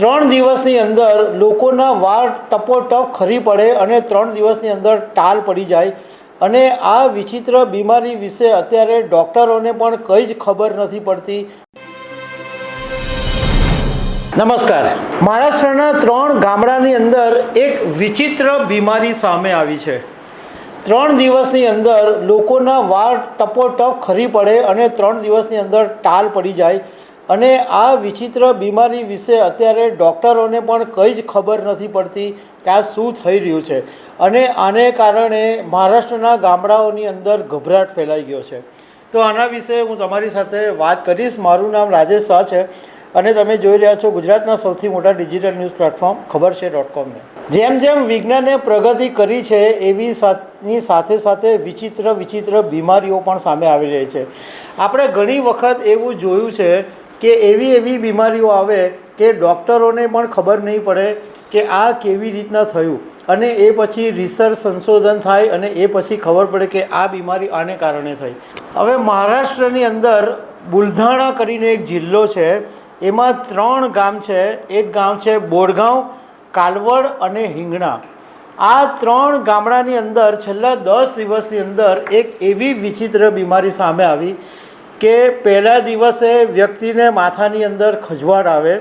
ત્રણ દિવસની અંદર લોકોના વાળ ટપોટપ ખરી પડે અને ત્રણ દિવસની અંદર ટાલ પડી જાય. અને આ વિચિત્ર બીમારી વિશે અત્યારે ડૉક્ટરોને પણ કંઈ જ ખબર નથી પડતી. નમસ્કાર. મહારાષ્ટ્રના ત્રણ ગામડાની અંદર એક વિચિત્ર બીમારી સામે આવી છે. ત્રણ દિવસની અંદર લોકોના વાળ ટપોટપ ખરી પડે અને ત્રણ દિવસની અંદર ટાલ પડી જાય. અને આ વિચિત્ર બીમારી વિશે અત્યારે ડૉક્ટરોને પણ કંઈ જ ખબર નથી પડતી કે આ શું થઈ રહ્યું છે. અને આને કારણે મહારાષ્ટ્રના ગામડાઓની અંદર ગભરાટ ફેલાઈ ગયો છે. તો આના વિશે હું તમારી સાથે વાત કરીશ. મારું નામ રાજેશ શાહ છે. અને તમે જોઈ રહ્યા છો ગુજરાતના સૌથી મોટા ડિજિટલ ન્યૂઝ પ્લેટફોર્મ ખબર છે ડોટ કોમને જેમ જેમ વિજ્ઞાને પ્રગતિ કરી છે, એવી સાથની સાથે સાથે વિચિત્ર વિચિત્ર બીમારીઓ પણ સામે આવી રહી છે. આપણે ઘણી વખત એવું જોયું છે કે એવી એવી બીમારીઓ આવે કે ડૉક્ટરોને પણ ખબર નહીં પડે કે આ કેવી રીતના થયું. અને એ પછી રિસર્ચ સંશોધન થાય અને એ પછી ખબર પડે કે આ બીમારી આને કારણે થઈ. હવે મહારાષ્ટ્રની અંદર બુલધાણા કરીને એક જિલ્લો છે. એમાં ત્રણ ગામ છે. એક ગામ છે બોરગાંવ, કાલવડ અને હિંગણા. આ ત્રણ ગામડાની અંદર છેલ્લા દસ દિવસની અંદર એક એવી વિચિત્ર બીમારી સામે આવી કે પહેલા દિવસે વ્યક્તિને માથાની અંદર ખજવાળ આવે,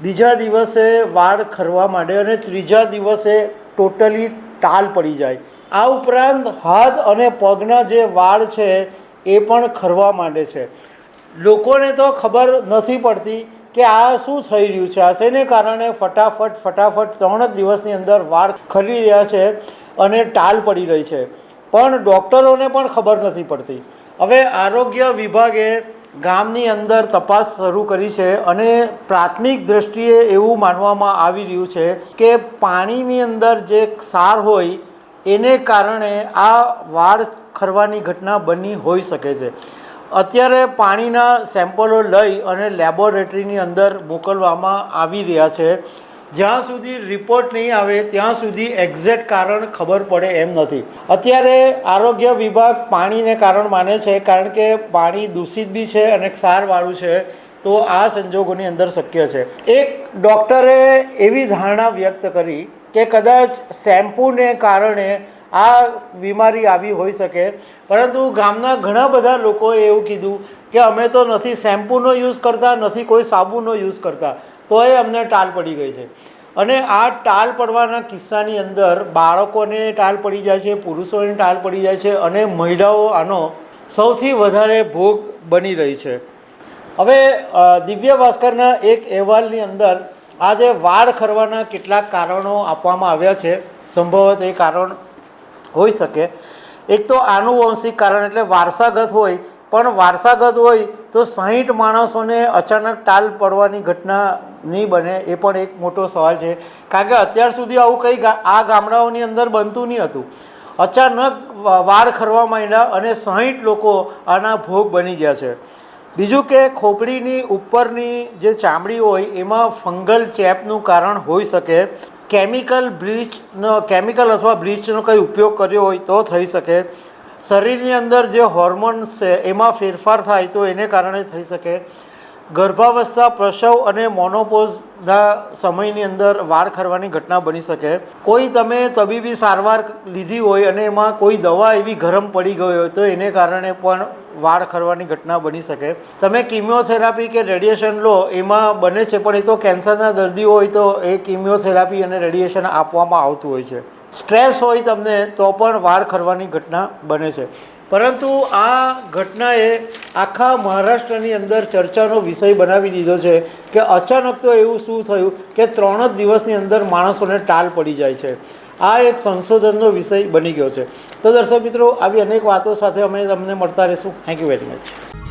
બીજા દિવસે વાળ ખરવા માંડે અને ત્રીજા દિવસે ટોટલી ટાલ પડી જાય. આ ઉપરાંત હાથ અને પગના જે વાળ છે એ પણ ખરવા માંડે છે. લોકોને તો ખબર નથી પડતી કે આ શું થઈ રહ્યું છે. આ શેને કારણે ફટાફટ ફટાફટ ત્રણ જ દિવસની અંદર વાળ ખરી રહ્યા છે અને ટાલ પડી રહી છે. પણ ડૉક્ટરોને પણ ખબર નથી પડતી. હવે આરોગ્ય વિભાગે ગામની અંદર તપાસ શરૂ કરી છે અને પ્રાથમિક દૃષ્ટિએ એવું માનવામાં આવી રહ્યું છે કે પાણીની અંદર જે ક્ષાર હોય, એને કારણે આ વાળ ખરવાની ઘટના બની હોઈ શકે છે. અત્યારે પાણીના સેમ્પલો લઈ અને લેબોરેટરીની અંદર મોકલવામાં આવી રહ્યા છે. જ્યાં સુધી રિપોર્ટ નહીં આવે, ત્યાં સુધી એક્ઝેક્ટ કારણ ખબર પડે એમ નથી. અત્યારે આરોગ્ય વિભાગ પાણીને કારણ માને છે, કારણ કે પાણી દૂષિત બી છે અને ક્ષારવાળું છે, તો આ સંજોગોની અંદર શક્ય છે. એક ડૉક્ટરે એવી ધારણા વ્યક્ત કરી કે કદાચ શેમ્પૂને કારણે આ બીમારી આવી હોઈ શકે. પરંતુ ગામના ઘણા બધા લોકોએ એવું કીધું કે અમે તો નથી શેમ્પૂનો યુઝ કરતા, નથી કોઈ સાબુનો યુઝ કરતા. તોય અમને ટાલ પડી ગઈ છે. અને આ ટાલ પડવાના કિસ્સાની અંદર બાળકોને ટાલ પડી જાય છે, પુરુષોને ટાલ પડી જાય છે અને મહિલાઓ આનો સૌથી વધારે ભોગ બની રહી છે. હવે દિવ્ય ભાસ્કરના એક અહેવાલની અંદર આજે વાળ ખરવાના કેટલાક કારણો આપવામાં આવ્યા છે. સંભવત એ કારણ હોઈ શકે. એક તો આનુવંશિક કારણ એટલે વારસાગત હોય, પણ વારસાગત હોય તો સાહીઠ માણસોને અચાનક ટાલ પડવાની ઘટના નહીં બને, એ પણ એક મોટો સવાલ છે. કારણ કે અત્યાર સુધી આવું કંઈ આ ગામડાઓની અંદર બનતું નહીં હતું. અચાનક વાર ખરવા માંડ્યા અને સાહીઠ લોકો આના ભોગ બની ગયા છે. બીજું કે ખોપડીની ઉપરની જે ચામડી હોય, એમાં ફંગલ ચેપનું કારણ હોઈ શકે. કેમિકલ બ્લીચનો, કેમિકલ અથવા બ્લીચનો કંઈ ઉપયોગ કર્યો હોય તો થઈ શકે. શરીરની અંદર જે હોર્મોન્સ છે, એમાં ફેરફાર થાય તો એને કારણે થઈ શકે. ગર્ભાવસ્થા, પ્રસવ અને મોનોપોઝના સમયની અંદર વાળ ખરવાની ઘટના બની શકે. કોઈ તમે તબીબી સારવાર લીધી હોય અને એમાં કોઈ દવા એવી ગરમ પડી ગઈ હોય, તો એને કારણે પણ વાળ ખરવાની ઘટના બની શકે. તમે કિમિયોથેરાપી કે રેડિયેશન લો, એમાં બને છે, પણ એ તો કેન્સરના દર્દીઓ હોય તો એ કિમિયોથેરાપી અને રેડિયેશન આપવામાં આવતું હોય છે. સ્ટ્રેસ હોય તમને, તો પણ વાળ ખરવાની ઘટના બને છે. પરંતુ આ ઘટનાએ આખા મહારાષ્ટ્રની અંદર ચર્ચાનો વિષય બનાવી દીધો છે કે અચાનક તો એવું શું થયું કે ત્રણ જ દિવસની અંદર માણસોને ટાલ પડી જાય છે. આ એક સંશોધનનો વિષય બની ગયો છે. તો દર્શક મિત્રો, આવી અનેક વાતો સાથે અમે તમને મળતા રહીશું. Thank you very much